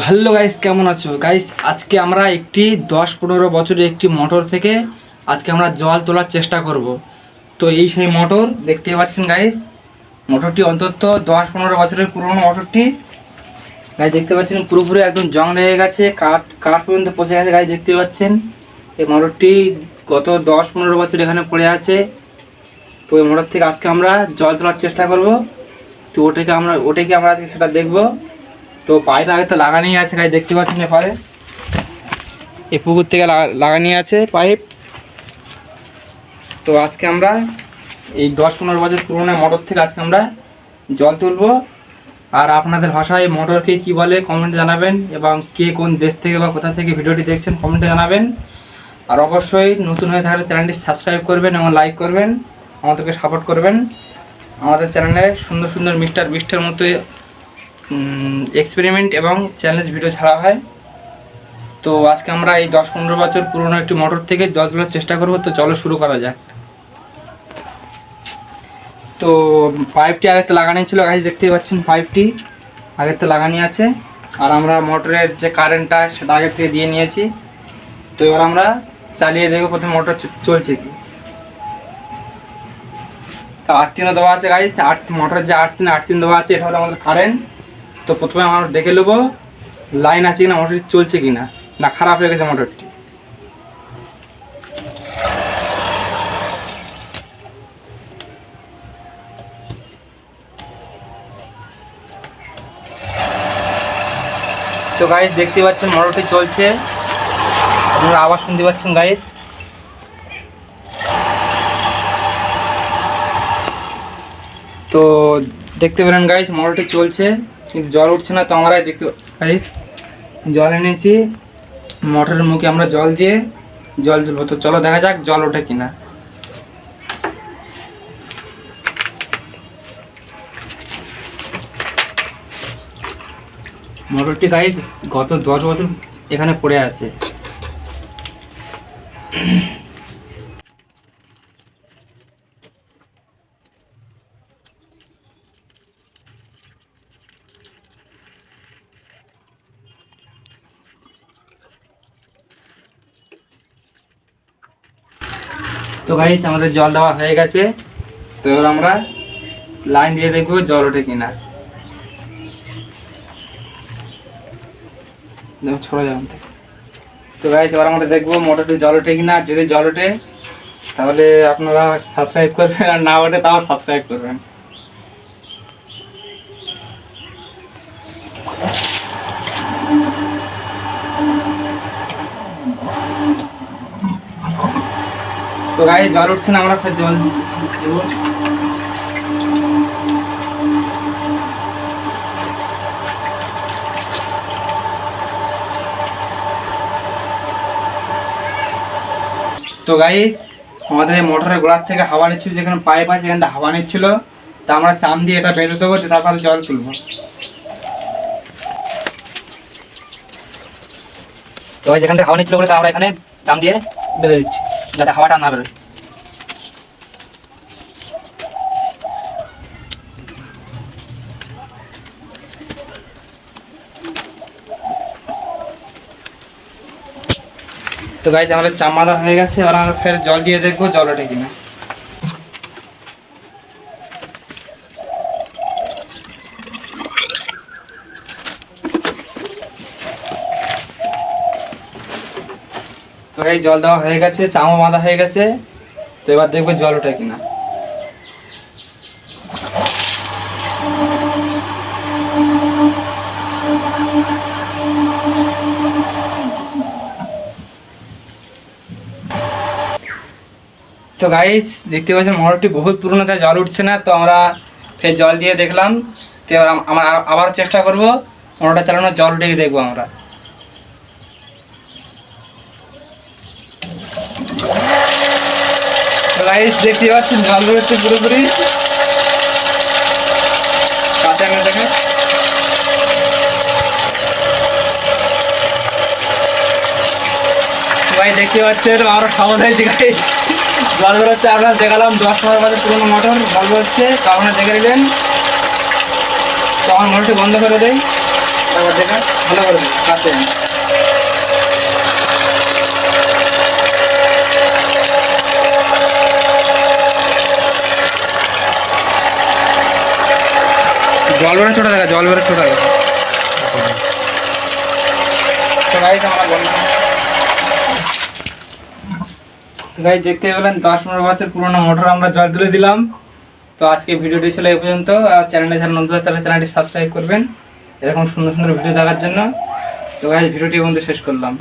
Hello guys, কেমন আছো? Guys, আজকে আমরা একটি দশ পনেরো বছরের একটি মোটর থেকে আজকে আমরা জল তোলার চেষ্টা করব। তো এই সেই মোটর, দেখতে পাচ্ছেন গাইস, মোটরটি অন্তত দশ পনেরো বছরের পুরনো মোটরটি। গাইস, দেখতে পাচ্ছেন, পুরোপুরি একদম জং লেগে গেছে, কাঠ কাঠ পর্যন্ত পচে গেছে, গাইস, দেখতে পাচ্ছেন। এই মোটরটি গত দশ পনেরো বছর এখানে পড়ে আছে। তো এই মোটর থেকে আজকে আমরা জল তোলার চেষ্টা করব। তো ওটাকে আমরা ওটাকে আমরা আজকে সেটা দেখব। তো পাইপ আগে তো লাগানোই আছে গাছ দেখতে পাচ্ছেন এপারে? এ পুকুর থেকে লাগা- লাগানোই আছে পাইপ। তো আজকে আমরা এই দশ পনেরো বছর পুরোনো মোটর থেকে আজকে আমরা জল তুলবো। আর আপনাদের ভাষায় মোটরকে কি বলে কমেন্টে জানাবেন এবং কে কোন দেশ থেকে বা কোথা থেকে ভিডিওটি দেখছেন কমেন্টে জানাবেন। আর অবশ্যই নতুন হয়ে থাকলে চ্যানেলটি সাবস্ক্রাইব করবেন এবং লাইক করবেন, আমাদেরকে সাপোর্ট করবেন। আমাদের চ্যানেলে সুন্দর সুন্দর মিস্টার বিস্টের মতো এক্সপেরিমেন্ট এবং চ্যালেঞ্জ ভিডিও ছাড়া হয়। তো আজকে আমরা এই দশ পনেরো বছর পুরনো একটি মোটর থেকে জল তোলার চেষ্টা করব। তো চলো শুরু করা যাক। তো পাইপটি আগে তো লাগানো ছিল, গাছ দেখতেই পাচ্ছেন পাইপটি আগের তো লাগানি আছে। আর আমরা মোটরের যে কারেন্টটা সেটা আগের থেকে দিয়ে নিয়েছি। তো এবার আমরা চালিয়ে দেখব প্রথমে মোটর চলছে কি। তো আট তিনও দেওয়া আছে গাইস আট মোটরের যে আট তিন আট তিন দেওয়া আছে, এটা হলো আমাদের কারেন্ট তো প্রথমে আমরা দেখে নেব লাইন আছে কিনা মোটরটি চলছে কিনা। না, খারাপ হয়ে গেছে মোটরটি তো গাইস দেখতে পাচ্ছেন মোটরটি চলছে। আপনারা আবার শুনতে পাচ্ছেন গাইস তো দেখতে পেলেন গাইস মোটরটি চলছে। জল উঠছে না, তো আমরাই দেখতে গাইস জল এনেছি। মোটরের মুখে আমরা জল দিয়ে জল তুলবো। তো চলো দেখা যাক জল ওঠে কিনা। মোটরটি গাইস গত দশ বছর এখানে পড়ে আছে। তো গাইস আমাদের জল দেওয়া হয়ে গেছে। তো এবার আমরা লাইন দিয়ে দেখব জল ওঠে কিনা। ছড়া যাবেন তো গাইস এবার আমরা দেখব মোটরতে জল ওঠে কিনা। যদি জল ওঠে, তাহলে আপনারা সাবস্ক্রাইব করবেন, আর না ওঠে, তাও সাবস্ক্রাইব করবেন। তো গায়ে জল উঠছে না, আমরা জল। তো গাইস আমাদের মোটরের গোড়ার থেকে হাওয়া নিচ্ছিল, যেখানে পাইপ আছে সেখানে হাওয়া নিচ্ছিল। তা আমরা চাম দিয়ে এটা বেঁধে দেবো তারপরে জল তুলবো। তো যেখান থেকে হাওয়া নিচ্ছিল বলে আমরা এখানে চাম দিয়ে বেঁধে দিচ্ছি। যাতে হাওয়াটা না বেরোয়। তো গাইজ আমাদের চামাদা হয়ে গেছে, এবার আমরা ফের জল দিয়ে দেখব জল ওঠে কিনা। তো এই জল দেওয়া হয়ে গেছে চামও বাঁধা হয়ে গেছে। তো এবার দেখব জল ওঠে কিনা। তো গাইস দেখতে পাচ্ছেন মোটরটি বহুত পুরনো তাই জল উঠছে না, তো আমরা ফের জল দিয়ে দেখলাম। তো আমরা আবার চেষ্টা করব, মোটরটা চালানোর জল উঠে দেখব আমরা। গাইস দেখতে পাচ্ছেন জল বেরোচ্ছে পুরোপুরি। দেখেন ভাই দেখতে পাচ্ছেন আমরা খাওয়া হয়েছে গাই জল বেরোচ্ছে আপনার দেখালাম দশ পনেরো বছর পুরোনো মোটর জল বেরোচ্ছে তো আপনারা দেখে নেবেন। তো আমার মোটরটি বন্ধ করে দেয় তারপর দেখেন ভালো করে দিন, কাছে জল বেরো ছোট দেখা, জল বেরো ছোট দেখা। দেখতে পেলেন, দশ পনেরো বছর পুরোনো মোটর আমরা জল তুলে দিলাম। তো আজকে ভিডিওটি ছিল এই পর্যন্ত। আর চ্যানেলে যারা নতুন তাহলে চ্যানেলটি সাবস্ক্রাইব করবেন। এরকম সুন্দর সুন্দর ভিডিও দেখার জন্য। তো গাইজ ভিডিওটি পর্যন্ত শেষ করলাম।